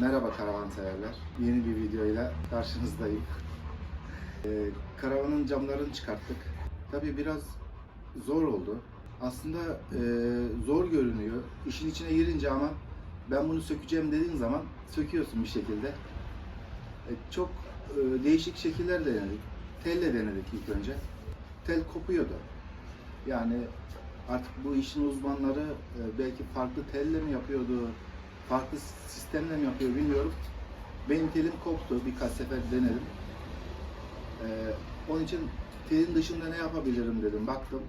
Merhaba karavan severler. Yeni bir videoyla karşınızdayım. Ee, karavanın camlarını çıkarttık. Tabii biraz zor oldu. Aslında e, zor görünüyor. İşin içine girince ama ben bunu sökeceğim dediğin zaman söküyorsun bir şekilde. E, çok e, değişik şekiller denedik. Telle denedik ilk önce. Tel kopuyordu. Yani artık bu işin uzmanları e, belki farklı telle mi yapıyordu, farklı sistemle mi yapıyor bilmiyorum. Benim telim koptu. Birkaç sefer denedim. Ee, onun için telin dışında ne yapabilirim dedim. Baktım,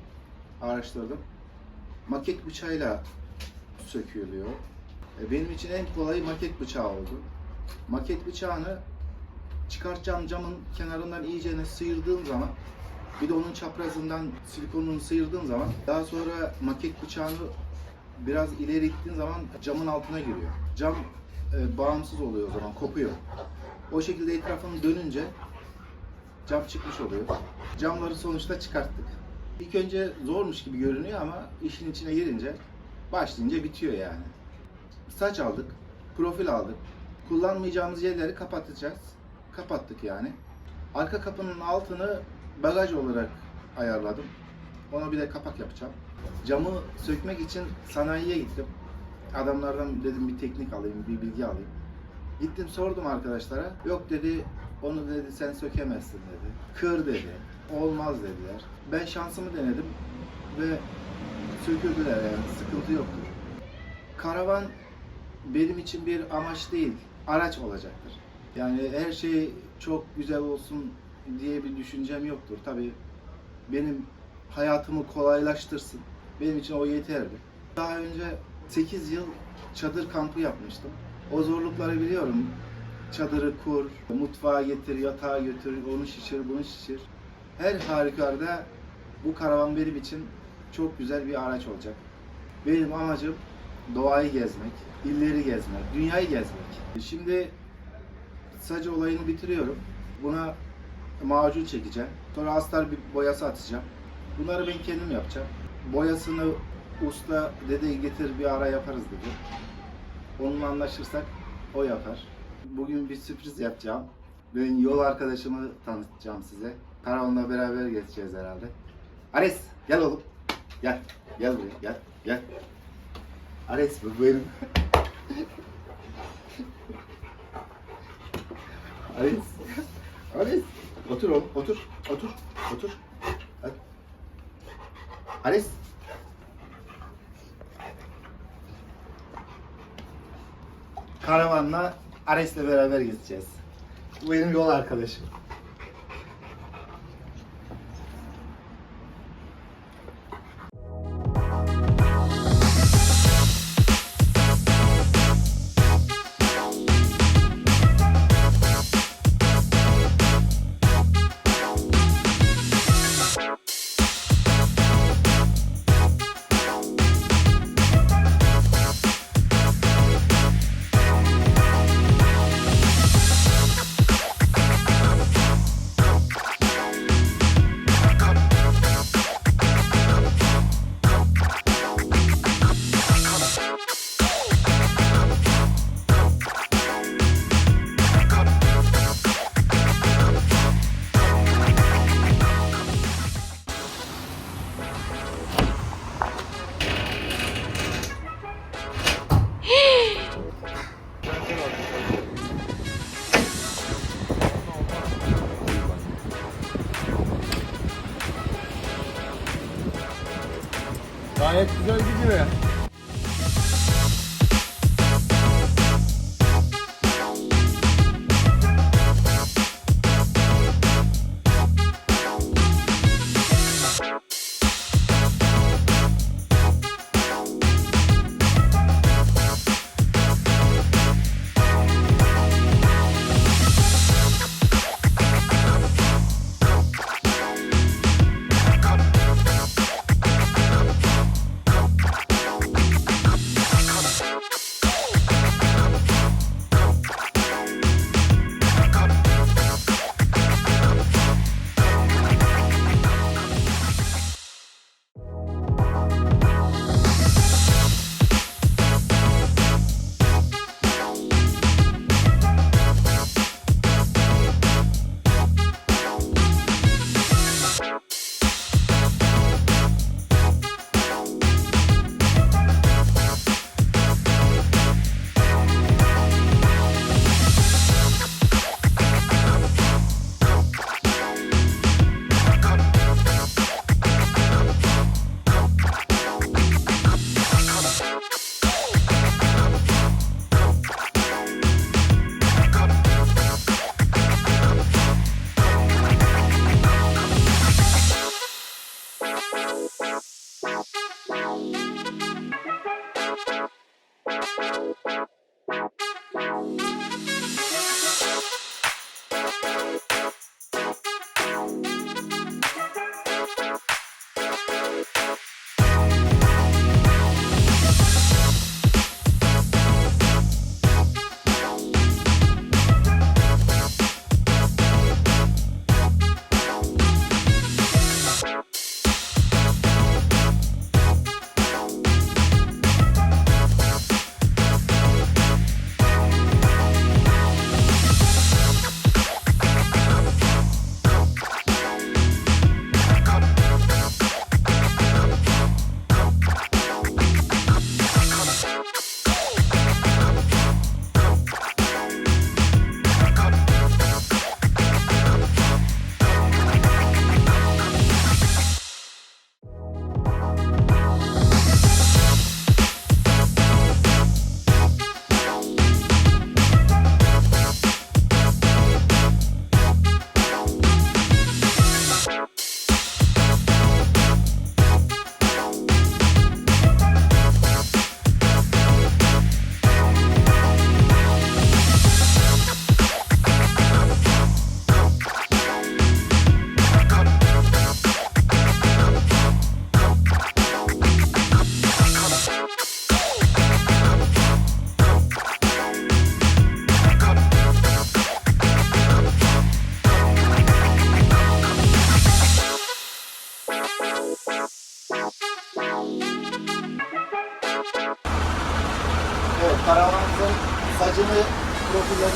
araştırdım. Maket bıçağıyla sökülüyor. Ee, benim için en kolayı maket bıçağı oldu. Maket bıçağını çıkartacağım camın kenarından iyicene sıyırdığım zaman bir de onun çaprazından silikonunu sıyırdığın zaman daha sonra maket bıçağını biraz ileri ittiğin zaman camın altına giriyor. Cam e, bağımsız oluyor o zaman, kopuyor. O şekilde etrafını dönünce cam çıkmış oluyor. Camları sonuçta çıkarttık. İlk önce zormuş gibi görünüyor ama işin içine girince, başlayınca bitiyor yani. Saç aldık, profil aldık. Kullanmayacağımız yerleri kapatacağız. Kapattık yani. Arka kapının altını bagaj olarak ayarladım. Ona bir de kapak yapacağım. Camı sökmek için sanayiye gittim. Adamlardan dedim bir teknik alayım, bir bilgi alayım. Gittim sordum arkadaşlara. Yok dedi, onu dedi sen sökemezsin dedi. Kır dedi. Olmaz dediler. Ben şansımı denedim ve söküldüler yani sıkıntı yoktu. Karavan benim için bir amaç değil, araç olacaktır. Yani her şey çok güzel olsun diye bir düşüncem yoktur. Tabii benim hayatımı kolaylaştırsın. Benim için o yeterli. Daha önce 8 yıl çadır kampı yapmıştım. O zorlukları biliyorum. Çadırı kur, mutfağa getir, yatağa götür, onu şişir, bunu şişir. Her halükarda bu karavan benim için çok güzel bir araç olacak. Benim amacım doğayı gezmek, illeri gezmek, dünyayı gezmek. Şimdi sadece olayını bitiriyorum. Buna macun çekeceğim. Sonra astar bir boyası atacağım. Bunları ben kendim yapacağım. Boyasını usta dedi getir bir ara yaparız dedi. Onunla anlaşırsak o yapar. Bugün bir sürpriz yapacağım. Ben yol arkadaşımı tanıtacağım size. Karavanla beraber geçeceğiz herhalde. Ares gel oğlum. Gel. Gel buraya gel. Gel. Ares bu benim. Ares. Ares. Otur oğlum. Otur. Otur. Otur. Ares. Karavanla Ares'le beraber gideceğiz. Bu benim yol arkadaşım. Wow.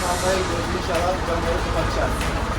Hatay Bölgü Şarap Camları Kapatacağız.